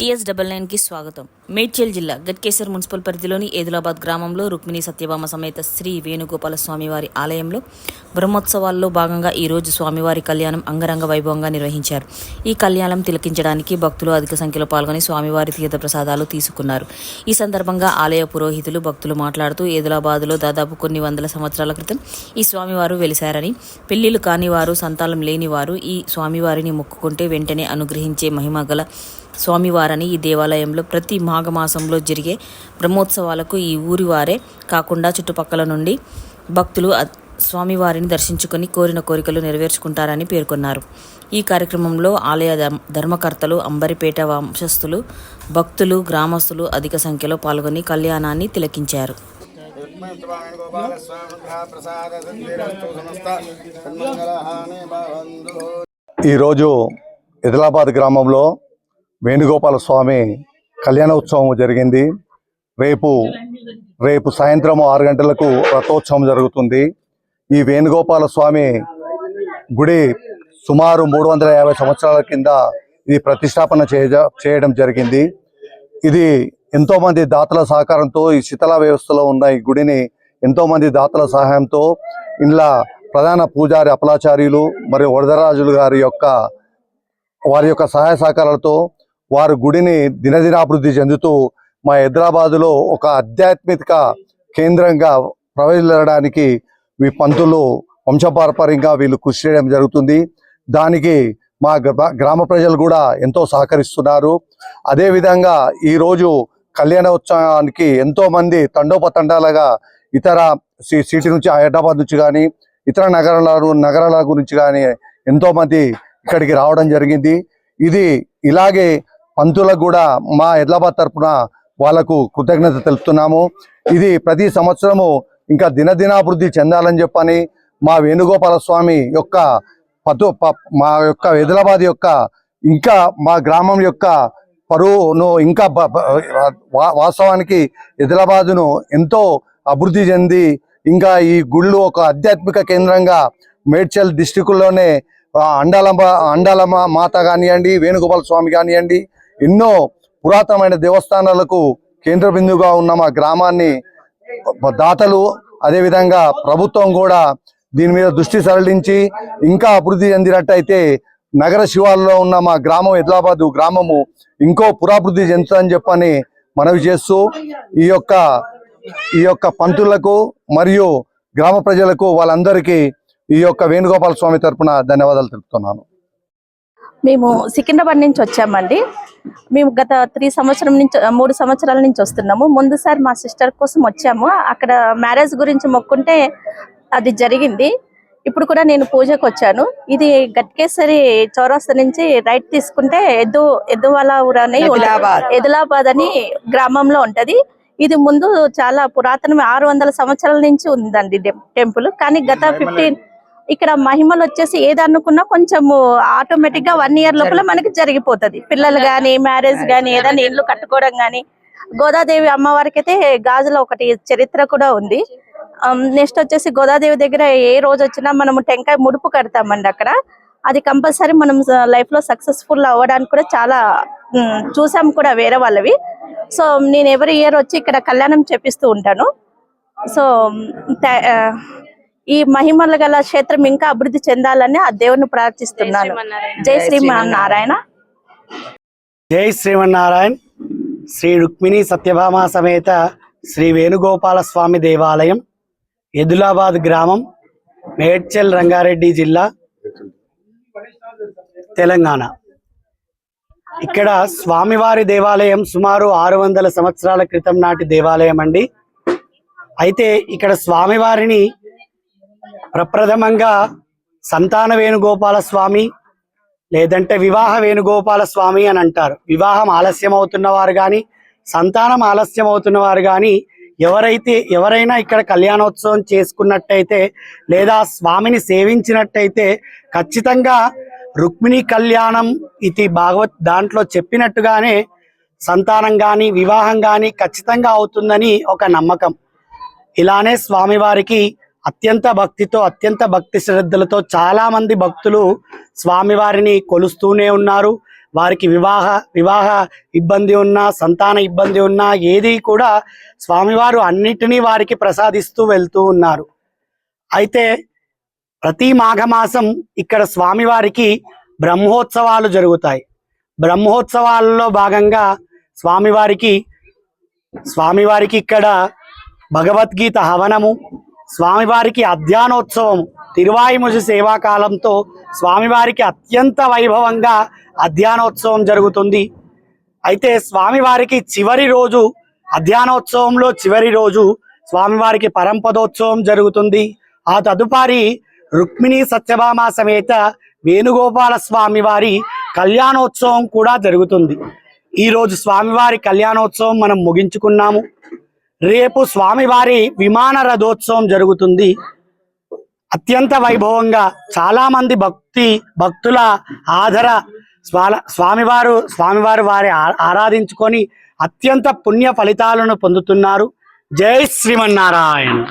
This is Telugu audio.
టీఎస్ డబల్ నైన్కి స్వాగతం. మేడ్చల్ జిల్లా గట్కేశ్వర్ మున్సిపల్ పరిధిలోని ఏదులాబాద్ గ్రామంలో రుక్మిణి సత్యభామ సమేత శ్రీ వేణుగోపాల స్వామివారి ఆలయంలో బ్రహ్మోత్సవాల్లో భాగంగా ఈరోజు స్వామివారి కళ్యాణం అంగరంగ వైభవంగా నిర్వహించారు. ఈ కళ్యాణం తిలకించడానికి భక్తులు అధిక సంఖ్యలో పాల్గొని స్వామివారి తీర్థ ప్రసాదాలు తీసుకున్నారు. ఈ సందర్భంగా ఆలయ పురోహితులు భక్తులు మాట్లాడుతూ ఏదులాబాద్లో దాదాపు కొన్ని వందల సంవత్సరాల క్రితం ఈ స్వామివారు వెలిశారని పెళ్ళిళ్ళు కానివారు సంతానం లేనివారు ఈ స్వామివారిని మొక్కుకుంటే వెంటనే అనుగ్రహించే మహిమ గల స్వామివారని ఈ దేవాలయంలో ప్రతి మాఘమాసంలో జరిగే బ్రహ్మోత్సవాలకు ఈ ఊరి వారే కాకుండా చుట్టుపక్కల నుండి భక్తులు స్వామివారిని దర్శించుకొని కోరిన కోరికలు నెరవేర్చుకుంటారని పేర్కొన్నారు. ఈ కార్యక్రమంలో ఆలయ ధర్మకర్తలు అంబరిపేట వంశస్థులు భక్తులు గ్రామస్తులు అధిక సంఖ్యలో పాల్గొని కళ్యాణాన్ని తిలకించారు. ఈరోజు ఇదిలాబాద్ గ్రామంలో వేణుగోపాల స్వామి కళ్యాణోత్సవం జరిగింది. రేపు రేపు సాయంత్రం ఆరు గంటలకు రథోత్సవం జరుగుతుంది. ఈ వేణుగోపాల స్వామి గుడి సుమారు మూడు వందల యాభై సంవత్సరాల కింద ఇది ప్రతిష్టాపన చేయ చేయడం జరిగింది. ఇది ఎంతోమంది దాతల సహకారంతో ఈ శిథిల వ్యవస్థలో ఉన్న ఈ గుడిని ఎంతోమంది దాతల సహాయంతో ఇంట్లో ప్రధాన పూజారి అపలాచార్యులు మరియు వరదరాజులు గారి యొక్క వారి యొక్క సహాయ సహకారాలతో వారు గుడిని దినదినాభివృద్ధి చెందుతూ మా హైదరాబాదులో ఒక ఆధ్యాత్మిక కేంద్రంగా ప్రవేశించడానికి ఈ పంతులు వంశపారపర్యంగా వీళ్ళు కృషి చేయడం జరుగుతుంది. దానికి మా గ్రా- గ్రామ ప్రజలు కూడా ఎంతో సహకరిస్తున్నారు. అదేవిధంగా ఈరోజు కళ్యాణోత్సవానికి ఉత్సవానికి ఎంతోమంది తండోపతండాలుగా ఇతర సి- సిటీ నుంచి హైదరాబాద్ నుంచి కానీ ఇతర నగరాల నగరాల గురించి కానీ ఎంతోమంది ఇక్కడికి రావడం జరిగింది. ఇది ఇలాగే పంతులకు కూడా మా హైదరాబాద్ తరపున వాళ్ళకు కృతజ్ఞత తెలుపుతున్నాము. ఇది ప్రతి సంవత్సరము ఇంకా దినదినాభివృద్ధి చెందాలని చెప్పని మా వేణుగోపాల స్వామి యొక్క పతు ప- మా యొక్క ఎదిలాబాద్ యొక్క ఇంకా మా గ్రామం యొక్క పరువును ఇంకా వాస్తవానికి ఎదిలాబాదును ఎంతో అభివృద్ధి చెంది ఇంకా ఈ గుళ్ళు ఒక ఆధ్యాత్మిక కేంద్రంగా మేడ్చల్ డిస్టిక్లోనే అండాలమ్మ అండాలమ్మ మాత కానివ్వండి వేణుగోపాల స్వామి కానివ్వండి ఎన్నో పురాతనమైన దేవస్థానాలకు కేంద్ర బిందువుగా ఉన్న మా గ్రామాన్ని దాతలు అదేవిధంగా ప్రభుత్వం కూడా దీని మీద దృష్టి సరళించి ఇంకా అభివృద్ధి చెందినట్టయితే నగర శివార్లో ఉన్న మా గ్రామం ఎదిలాబాదు గ్రామము ఇంకో పురాభివృద్ధి చెందుతుందని చెప్పని మనవి చేస్తూ ఈ యొక్క ఈ యొక్క పంతులకు మరియు గ్రామ ప్రజలకు వాళ్ళందరికీ ఈ యొక్క వేణుగోపాల స్వామి తరపున ధన్యవాదాలు తెలుపుతున్నాను. మేము సికింద్రాబాద్ నుంచి వచ్చామండి. మేము గత త్రీ సంవత్సరం నుంచి మూడు సంవత్సరాల నుంచి వస్తున్నాము. ముందుసారి మా సిస్టర్ కోసం వచ్చాము. అక్కడ మ్యారేజ్ గురించి మొక్కుంటే అది జరిగింది. ఇప్పుడు కూడా నేను పూజకు వచ్చాను. ఇది గట్కేసరి చౌరస్తా నుంచి రైట్ తీసుకుంటే ఎద్దు ఎద్దువాల ఊరు అని ఎదిలాబాద్. అని గ్రామంలో ఉంటది. ఇది ముందు చాలా పురాతన ఆరు వందల సంవత్సరాల నుంచి ఉందండి టెంపుల్. కానీ గత ఫిఫ్టీన్ ఇక్కడ మహిమలు వచ్చేసి ఏది అనుకున్నా కొంచెము ఆటోమేటిక్గా వన్ ఇయర్ లోపల మనకి జరిగిపోతది. పిల్లలు గాని మ్యారేజ్ గాని ఏదైనా ఇల్లు కట్టుకోవడం గాని. గోదాదేవి అమ్మవారికి అయితే గాజులో ఒకటి చరిత్ర కూడా ఉంది. నెక్స్ట్ వచ్చేసి గోదాదేవి దగ్గర ఏ రోజు వచ్చినా మనము టెంకాయ ముడుపు కడతామండి అక్కడ. అది కంపల్సరీ మనం లైఫ్లో సక్సెస్ఫుల్ అవ్వడానికి కూడా చాలా చూసాం కూడా వేరే వాళ్ళవి. సో నేను ఎవరి ఇయర్ వచ్చి ఇక్కడ కళ్యాణం చేపిస్తూ ఉంటాను. సో ఈ మహిమల గల క్షేత్రం ఇంకా అభివృద్ధి చెందాలని ఆ దేవుని ప్రార్థిస్తున్నాను. జై శ్రీమన్నారాయణ. జై శ్రీమన్నారాయణ్. శ్రీ రుక్మిణి సత్యభామ సమేత శ్రీ వేణుగోపాల స్వామి దేవాలయం ఎదులాబాద్ గ్రామం మేడ్చల్ రంగారెడ్డి జిల్లా తెలంగాణ. ఇక్కడ స్వామివారి దేవాలయం సుమారు ఆరు వందల సంవత్సరాల క్రితం నాటి దేవాలయం అండి. అయితే ఇక్కడ స్వామివారిని ప్రప్రథమంగా సంతాన వేణుగోపాల స్వామి లేదంటే వివాహ వేణుగోపాల స్వామి అని అంటారు. వివాహం ఆలస్యం అవుతున్న వారు కానీ సంతానం ఆలస్యం అవుతున్న వారు కానీ ఎవరైతే ఎవరైనా ఇక్కడ కళ్యాణోత్సవం చేసుకున్నట్టయితే లేదా స్వామిని సేవించినట్టయితే ఖచ్చితంగా రుక్మిణి కళ్యాణం ఇది భాగవత్ దాంట్లో చెప్పినట్టుగానే సంతానం కానీ వివాహం కానీ ఖచ్చితంగా అవుతుందని ఒక నమ్మకం. ఇలానే స్వామివారికి అత్యంత భక్తితో అత్యంత భక్తి శ్రద్ధలతో చాలామంది భక్తులు స్వామివారిని కొలుస్తూనే ఉన్నారు. వారికి వివాహ వివాహ ఇబ్బంది ఉన్నా సంతాన ఇబ్బంది ఉన్నా ఏది కూడా స్వామివారు అన్నిటినీ వారికి ప్రసాదిస్తూ వెళ్తూ ఉన్నారు. అయితే ప్రతి మాఘమాసం ఇక్కడ స్వామివారికి బ్రహ్మోత్సవాలు జరుగుతాయి. బ్రహ్మోత్సవాలలో భాగంగా స్వామివారికి స్వామివారికి ఇక్కడ భగవద్గీత హవనము స్వామివారికి అధ్యానోత్సవం తిరువాయిముజి సేవాకాలంతో స్వామివారికి అత్యంత వైభవంగా అధ్యానోత్సవం జరుగుతుంది. అయితే స్వామివారికి చివరి రోజు అధ్యానోత్సవంలో చివరి రోజు స్వామివారికి పరంపదోత్సవం జరుగుతుంది. ఆ తదుపరి రుక్మిణి సత్యభామ సమేత వేణుగోపాల స్వామివారి కళ్యాణోత్సవం కూడా జరుగుతుంది. ఈరోజు స్వామివారి కళ్యాణోత్సవం మనం ముగించుకున్నాము. రేపు స్వామివారి విమాన రథోత్సవం జరుగుతుంది. అత్యంత వైభవంగా చాలామంది భక్తి భక్తుల ఆదర స్వామివారు స్వామివారు వారి ఆ- ఆరాధించుకొని అత్యంత పుణ్య ఫలితాలను పొందుతున్నారు. జై శ్రీమన్నారాయణ.